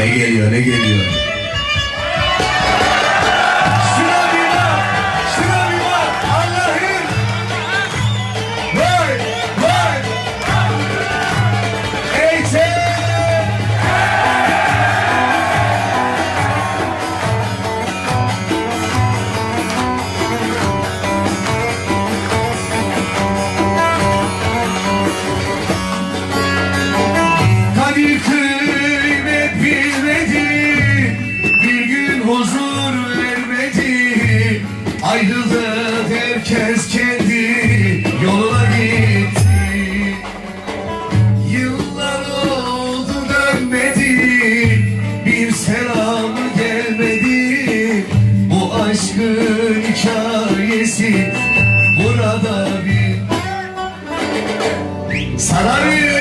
Ne geliyor ne geliyor? Herkes kendi yoluna gitti. Yıllar oldu dönmedi. Bir selam gelmedi. Bu aşkın hikayesi Burada bir Sana bir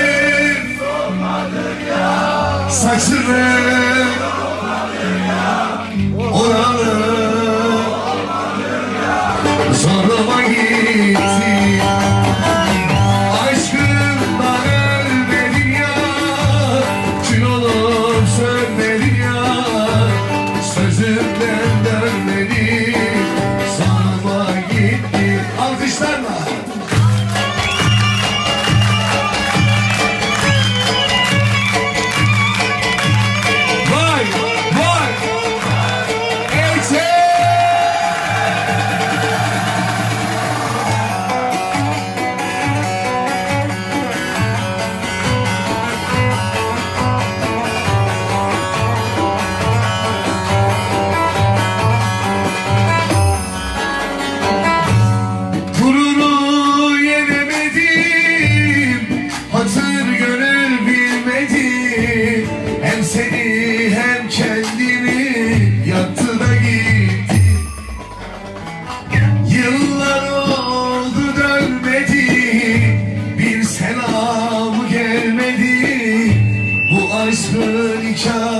each other.